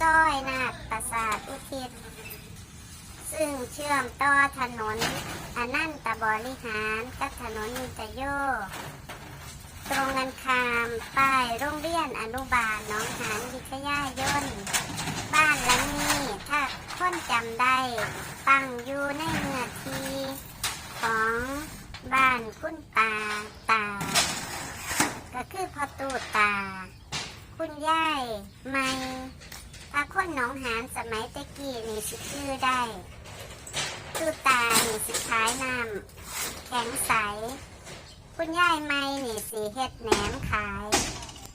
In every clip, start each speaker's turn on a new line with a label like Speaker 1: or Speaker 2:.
Speaker 1: ซอยนาคประสาทอุทิศ ซึ่งเชื่อมต่อถนนอนันตบริหารกับถนนนิตโย ตรงกันข้ามป้ายโรงเรียนอนุบาลหน้องหานวิทยายนบ้านหลังนี้ถ้าคนจำได้ตั้งอยู่ในเนื้อที่ของบ้านคุณตาตา ก็คือพ่อตูตา คุณยายไม่ คนหนองหานสมัยตะกี้นี่สิชื่อได้ตูตานี่สิขายน้ำแข็งใส คุณยายไม่นี่สีเฮ็ดแหนมขาย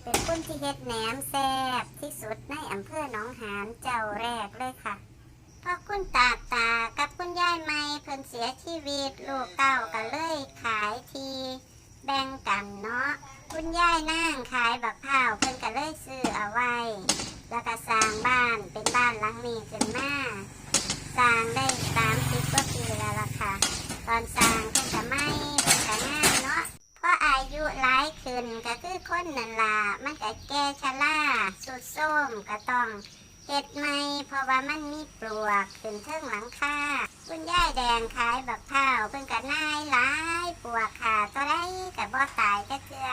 Speaker 1: เป็นคุณที่เฮ็ดแหนมแซ่บที่สุดในอำเภอหนองหานเจ้าแรกเลยค่ะเพราะคุณตาตากับคุณยายไม่เพิ่นเสียชีวิตลูกเต้าก็เลยขายทีแบ่งกันเนาะ คุณยายนั่งขายบักพร้าวเพิ่นก็เลยซื้อเอาไว้ แล้วก็สร้างบ้านเป็นบ้านหลังนี้ขึ้นมาสร้างได้สามสิบกว่าปีแล้วล่ะค่ะ ตอนสร้างเพิ่นก็ไม่เพิ่นก็งาเนาะเพราะอายุหลายขึ้นก็คือคนนั่นล่ะมันก็แก่ชราสุดโทมก็ต้องเฮ็ดใหม่เพราะว่ามันมีปลวกขึ้นเทิงหลังคาคุณยายแดงขายบักพร้าวเพิ่นก็นายหลายปลวกขาตัวได้ก็บ่ตายก็เทื่อ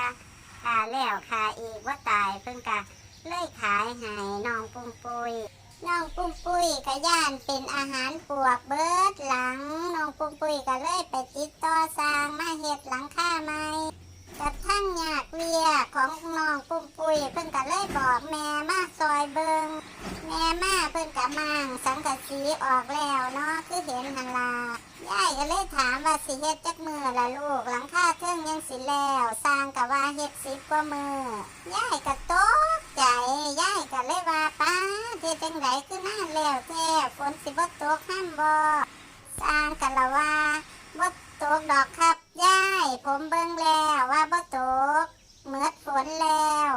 Speaker 1: ขาแล้วขาอีกบ่าตายเพิ่นก็เลยขายให้น้องปุ้มปุ้ยน้องปุ้มปุ้ยก็ย่านเป็นอาหารปวกเบิดหลังน้องปุ้มปุ้ยก็เลยไปติดต่อสร้างมาเฮ็ดหลังคาใหม่กับทั้งยากเวียของน้องปุ้มปุ้ยเพิ่นก็เลยบอกแม่มาซอยเบิงแม่มาเพิ่นก็มางสังกะสีออกแล้วเนาะคือเห็นหันลายายก็เลยถามว่าสิเฮ็ดจักมือละลูกหลั สิแล้วสร้างก็ว่าเฮ็ดสิบกว่ามือยายก็ตกใจยายก็เลยว่าป้าเฮ็ดจังไดคือนานแล้วแท้ฝนสิบ่ตกห้ามบ่สร้างก็ละว่าบ่ตกดอกครับยายผมเบิ่งแล้วว่าบ่ตกเมือดฝนแล้ว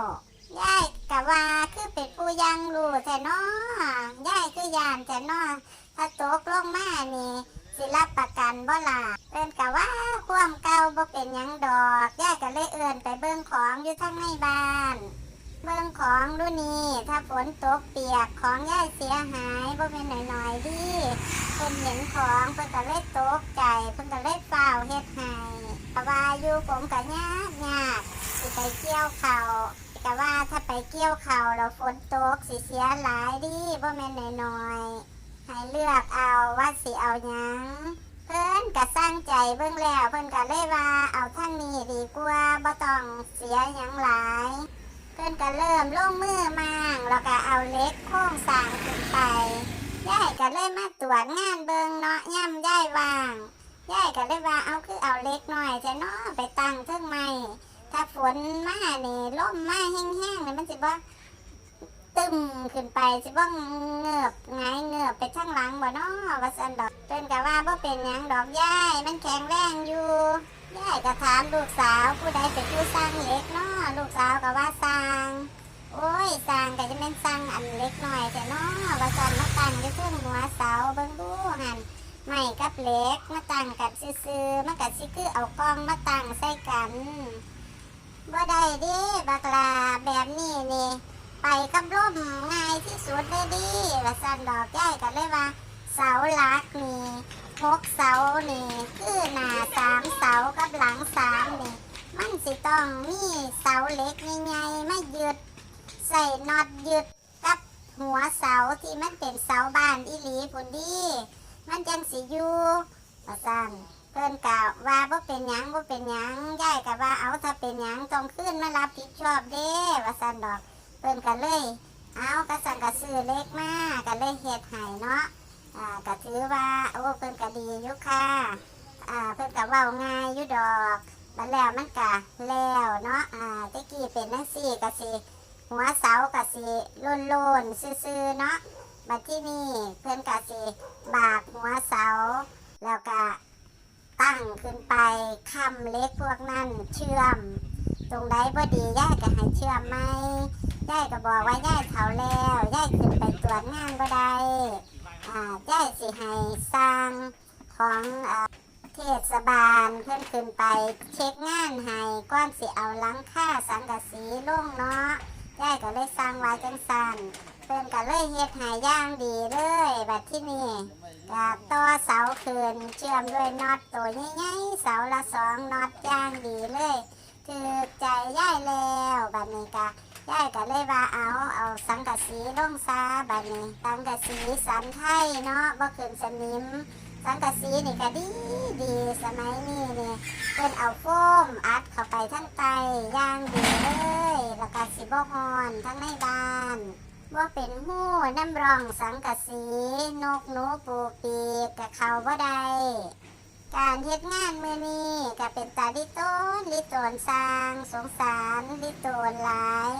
Speaker 1: ยายก็ว่าคือเป็นผู้ยังรู้แท้เนาะยายคือยานแท้เนาะถ้าตกลงมานี่สิรับประกันบ่ล่ะเอิ้นกะว่า บ่เป็นยังดอกย่าก็เลยเอิ้นไปเบิ่งของอยู่ทางในบ้าน เบิ่งของดูนี่ถ้าฝนตกเปียกของย่าเสียหายบ่เป็นหน่อยๆดิเพิ่นเห็นของเพิ่นก็เลยตกใจเพิ่นก็เลยเฝ้าเฮ็ดให้กะว่าอยู่ผมก็ยากยากสิไปเกี่ยวเขากะว่าถ้าไปเกี่ยวเขาวแล้วฝนตกสิเสียหลายดิบ่แม่นหน้อยๆให้เลือกเอาว่าสิเอาหยังเพิ่นก็สร้างใจ เบิ่งแล้วเพิ่นก็เลยว่าเอาทางนี้ดีกว่าบ่ต้องเสียหยังหลาย เพิ่นก็เริ่มลงมือมางแล้วก็เอาเล็กโครงสร้างขึ้นไปยายก็เลยมาตรวจงานเบิ่งเนาะย่ำยายว่างยายก็เลยว่าเอาคือเอาเล็กหน่อยแต่เนาะไปตั้งเทิงไม้ถ้าฝนมานี่ลมมาแห้งๆนี่มันสิบ่ ตึมขึ้นไปสิบ่เงือบไงเงือบไปข้างหลังบ่เนาะว่าซั่นดอกเพิ่นก็ว่าบ่เป็นหยังดอกยายมันแข็งแรงอยู่ยายก็ถามลูกสาวผู้ใดเป็นผู้สร้างเหล็กเนาะลูกสาวก็ว่าสร้างโอ้ยสร้างก็จะเป็นสร้างอันเล็กหน่อยแต่เนาะว่าซั่นมาตั้งอยู่เทิงหัวเสาเบิ่งดูหั่นไม้กับเหล็กมาตั้งกันซื่อๆมันก็สิคือเอากล้องมาตั้งใส่กันบ่ได้เด้บักลาแบบนี้นี่ ไปกับร่มง่ายที่สุดเลยดิว่าสันดอกย่ายกันเลยว่า เสาหลักนี่หกเสานี่คือหน้าสามเสากับหลังสามนี่มันสิต้องมีเสาเล็กใหญ่ๆมายึดใส่น็อตยึดกับหัวเสาที่มันเป็นเสาบ้านอีหลีพุ่นดีมันจังสิอยู่ว่าสันเพิ่นกะว่าบ่เป็นหยังบ่เป็นหยังยายกะว่าเอาถ้าเป็นหยังต้องขึ้นมารับผิดชอบเด้ว่าสันดอก เพิ่นก็เลยเอากระสังกระซื้อเล็กมากก็เลยเฮ็ดให้เนาะอ่าก็ถือว่าโอ้เพิ่นก็ดีอยู่ค่ะอ่าเพิ่นก็เว้าง่ายอยู่ดอกบัดแล้วมันก็แล้วเนาะอ่าตะกี้เป็นจังซี่ก็สิหัวเสาก็สิโลนๆซื่อๆเนาะบัดที่นี่เพิ่นก็สิบากหัวเสา แล้วก็ตั้งขึ้นไปค้ำเล็กพวกนั้นเชื่อม ตรงใดบ่ดีย่าก็ให้เชื่อมไหม ย่ายก็บอกว่าย่ายเฒ่าแล้วย่ายขึ้นไปตรวจงานบ่ได้อ่าย่ายสิให้สร้างของเทศบาลเพิ่นขึ้นไปเช็คงานให้ก่อนสิเอาหลังค่าสังกะสีลงเนาะยายก็เลยสร้างไว้จังสันเพิ่นก็เลยเฮ็ดใหายย่างดีเลยบัดที่นี่ก็ต่อเสาคืนเชื่อมด้วยน็อตตัวใหญ่ๆเสาละสองน็อตย่างดีเลยคือใจย่ายแล้วบัดนี้ก็ ย่ายก็เลยว่าเอาเอาสังกะสีลงซาบัดนี้สังกะสีสันไทยเนาะบ่ขึ้นสนิม สังกะสีนี่ก็ดีดีสมัยนี้นี่เพิ่นเอาโฟมอัดเข้าไปทั้งไตย่างดีเลยแล้วก็สิบ่ฮอนทั้งในบ้านว่าเป็นหู้น้ำรองสังกะสี นกหนูปูปีกกับเขาบ่ได้ การเฮ็ดงานมื้อนี้ก็เป็นตาลิโตนลิโตนสร้าง สงสารลิโตนหลาย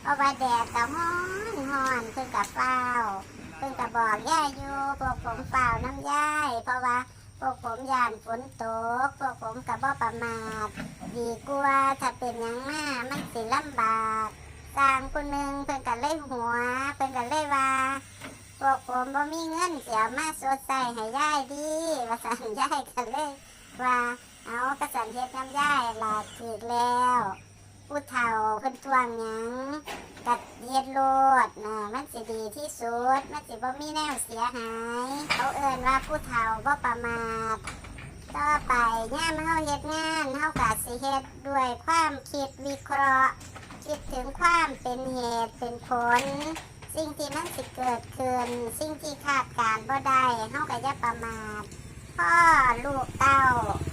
Speaker 1: เพราะว่าแดดก็ฮ้อนฮ้อนเพิ่นก็เฝ้าเพิ่งก็บอกย่าอยู่พวกผมเปล่าน้ำย่ายเพราะว่าพวกผมยานฝนตกพวกผมกับบ่ประมาทดีกว่าถ้าเป็นหยังมามันสิลำบากสร้างคนหนึ่งเพิ่นก็เลยหัวเพิ่นก็เลยว่า พวกผมบ่มีเงินเสียมาสดใส่ให้ย่ายดีว่าสั่นย่ายก็เลยว่าเอากระสันเฮ็ดน้ำย่ายลาถือแล้วผู้เฒ่าเพิ่นทวงหยังกัดเย็ดโลดนะมันสิดีที่สุด มันสิบ่มีแนวเสียหาย เขาเอ่นว่าผู้เฒ่าบ่ประมาทต่อไปย่ามเฮาเฮ็ดงานเฮากะสิเฮ็ดด้วยความคิดวิเคราะห์ คิดถึงความเป็นเหตุเป็นผล สิ่งที่มันสิเกิดขึ้นสิ่งที่คาดการบ่ได้เฮาก็อย่าประมาทพ่อลูกเต้า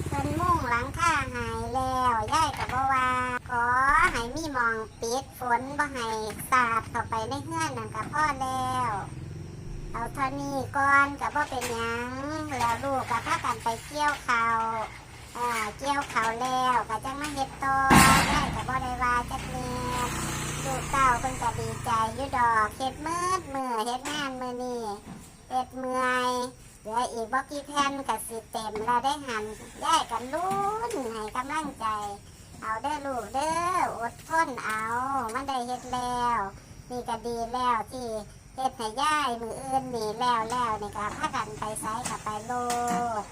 Speaker 1: เพิ่นมุ่งหลังคาหายแล้วยายก็บ่ว่าขอให้มีมองปิดฝนบ่ให้สาดเข้าไปในเฮือนนั่นก็พอแล้วเอาเท่านี้ก่อนก็บ่เป็นหยังแล้วลูกก็พากันไปเกี่ยวข้าวอ่าเกี่ยวข้าวแล้วก็จังมาเฮ็ดต่อยายก็บ่ได้ว่าจักเม็ด ลูกเต้าเพิ่นก็ดีใจอยู่ดอกเฮ็ดมืดมือเฮ็ดงานมื้อนี้เฮ็ดเมื่อยเหลืออีกบ่กี่แผ่นกับสิเต็มแล้วได้หันย่ายกันลุ้นให้กำลังใจ เอาเด้อลูกเด้ออดทนเอา มันได้เฮ็ดแล้วนี่ก็ดีแล้วที่เฮ็ดให้ย่ายมืออื่นนี่แล้วแล้วนี่ก็พากันไปไซกับไปโลด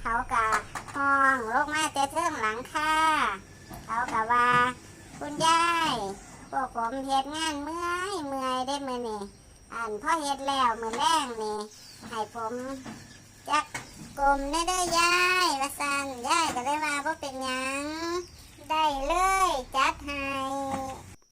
Speaker 1: เขากะห้องลงมาแต่เทิงหลังค่ะเขากะว่าคุณยาย พวกผมเฮ็ดงานเมื่อยเมื่อยได้มือนี่อันพ่อเฮ็ดแล้วมือแรงนี่ให้ผมจักกลมได้เด้อยายว่าสันยายก็ได้ว่าบ่เป็นหยังได้เลยจัดให้